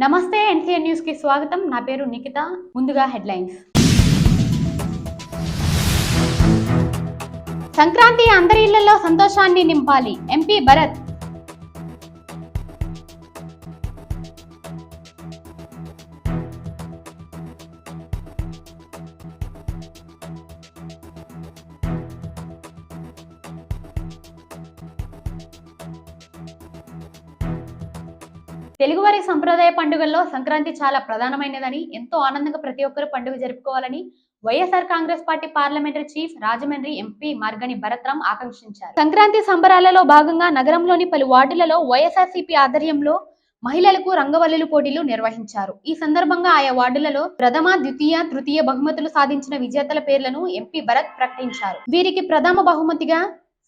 నమస్తే ఎన్సీఎన్ న్యూస్కి స్వాగతం. నా పేరు నిఖిత. ముందుగా హెడ్లైన్స్. సంక్రాంతి అందరి ఇళ్ళలో సంతోషాన్ని నింపాలి. ఎంపీ భరత్ తెలుగువారి సంప్రదాయ పండుగల్లో సంక్రాంతి చాలా ప్రధానమైనదని ఎంతో ఆనందంగా ప్రతి ఒక్కరు పండుగ జరుపుకోవాలని YSR Congress party parliamentary chief Rajahmundry MP Margani Bharatram ఆకాంక్షించారు. సంక్రాంతి సంబరాలలో భాగంగా నగరంలోని పలు వార్డులలో వైఎస్ఆర్సీపీ ఆధ్వర్యంలో మహిళలకు రంగవల్లులు పోటీలు నిర్వహించారు. ఈ సందర్భంగా ఆయా వార్డులలో ప్రథమ ద్వితీయ తృతీయ బహుమతులు సాధించిన విజేతల పేర్లను ఎంపీ భరత్ ప్రకటించారు. వీరికి ప్రథమ బహుమతిగా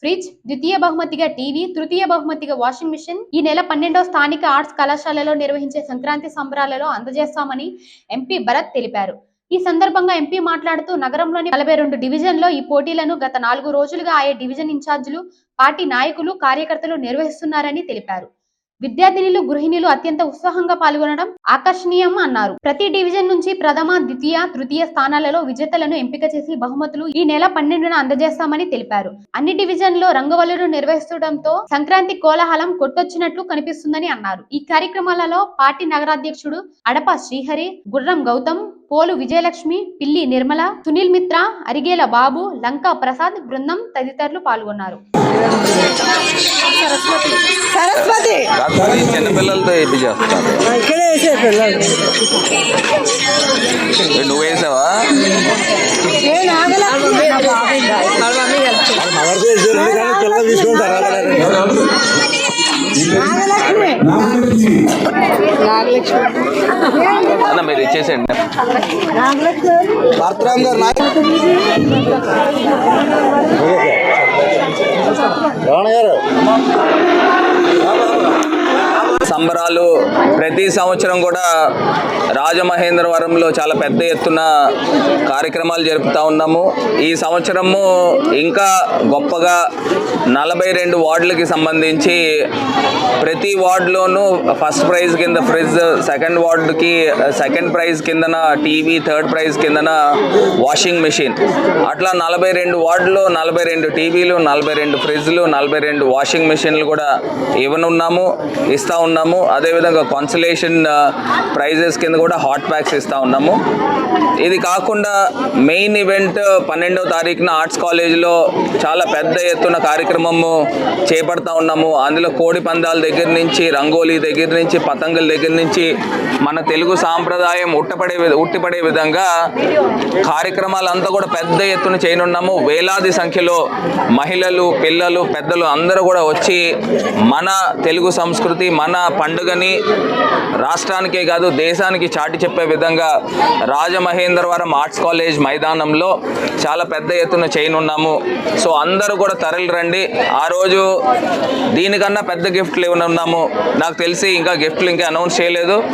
ఫ్రిడ్జ్ ద్వితీయ బహుమతిగా టీవీ తృతీయ బహుమతిగా వాషింగ్ మిషన్. ఈ నెల పన్నెండో స్థానిక ఆర్ట్స్ కళాశాలలో నిర్వహించే సంక్రాంతి సంబరాలలో అందజేస్తామని ఎంపీ భరత్ తెలిపారు. ఈ సందర్భంగా ఎంపీ మాట్లాడుతూ నగరంలోని నలభై రెండు డివిజన్లో ఈ పోటీలను గత నాలుగు రోజులుగా ఆయా డివిజన్ ఇన్ఛార్జీలు పార్టీ నాయకులు కార్యకర్తలు నిర్వహిస్తున్నారని తెలిపారు. విద్యార్థినులు గృహిణులు అత్యంత ఉత్సాహంగా పాల్గొనడం ఆకర్షణీయం అన్నారు. ప్రతి డివిజన్ నుంచి ప్రథమ ద్వితీయ తృతీయ స్థానాలలో విజేతలను ఎంపిక చేసి బహుమతులు ఈ నెల పన్నెండున అందజేస్తామని తెలిపారు. అన్ని డివిజన్లో రంగవల్లులు నిర్వహిస్తుండటంతో సంక్రాంతి కోలాహలం కొట్టొచ్చినట్లు కనిపిస్తుందని అన్నారు. ఈ కార్యక్రమాలలో పార్టీ నగరాధ్యక్షుడు అడప శ్రీహరి గుర్రం గౌతమ్ పోలు విజయలక్ష్మి పిల్లి నిర్మల సునీల్ మిత్ర అరిగేల బాబు లంకా ప్రసాద్ బృందం తదితరులు పాల్గొన్నారు. సరస్వతి! చిన్నపిల్లలతో అన్న మీరు ఇచ్చేసేయండి నాగలక్ష్మి భర్తరామ్ గారు సంబరాలు ప్రతి సంవత్సరం కూడా రాజమహేంద్రవరంలో చాలా పెద్ద ఎత్తున కార్యక్రమాలు జరుపుతూ ఉన్నాము. ఈ సంవత్సరము ఇంకా గొప్పగా నలభై రెండు వార్డులకి సంబంధించి ప్రతి వార్డులోనూ ఫస్ట్ ప్రైజ్ కింద ఫ్రిడ్జ్ సెకండ్ వార్డుకి సెకండ్ ప్రైజ్ కిందన టీవీ థర్డ్ ప్రైజ్ కిందన వాషింగ్ మెషిన్. అట్లా నలభై రెండు వార్డులు నలభై రెండు టీవీలు నలభై రెండు ఫ్రిడ్జ్లు నలభై రెండు వాషింగ్ మెషిన్లు కూడా ఇవ్వనున్నాము ఇస్తూ ఉన్నాము. అదేవిధంగా కాన్సలేషన్ ప్రైజెస్ కింద కూడా హాట్ ప్యాక్స్ ఇస్తూ ఉన్నాము. ఇది కాకుండా మెయిన్ ఈవెంట్ పన్నెండవ తారీఖున ఆర్ట్స్ కాలేజీలో చాలా పెద్ద ఎత్తున కార్యక్రమము చేపడతా ఉన్నాము. అందులో కోడి పందాల దగ్గర నుంచి రంగోలీ దగ్గర నుంచి పతంగుల దగ్గర నుంచి మన తెలుగు సాంప్రదాయం ఉట్టపడే ఉట్టిపడే విధంగా కార్యక్రమాలంతా కూడా పెద్ద ఎత్తున చేయనున్నాము. వేలాది సంఖ్యలో మహిళలు పిల్లలు పెద్దలు అందరూ కూడా వచ్చి మన తెలుగు సంస్కృతి మన పండుగని రాష్ట్రానికే కాదు దేశానికి చాటి చెప్పే విధంగా రాజమహేంద్రవరం ఆర్ట్స్ కాలేజ్ మైదానంలో చాలా పెద్ద ఎత్తున చేయనున్నాము. సో అందరూ కూడా తరలి రండి. ఆ రోజు దీనికన్నా పెద్ద గిఫ్ట్లు ఇవ్వనున్నాము. నాకు తెలిసి ఇంకా గిఫ్ట్లు ఇంకా అనౌన్స్ చేయలేదు.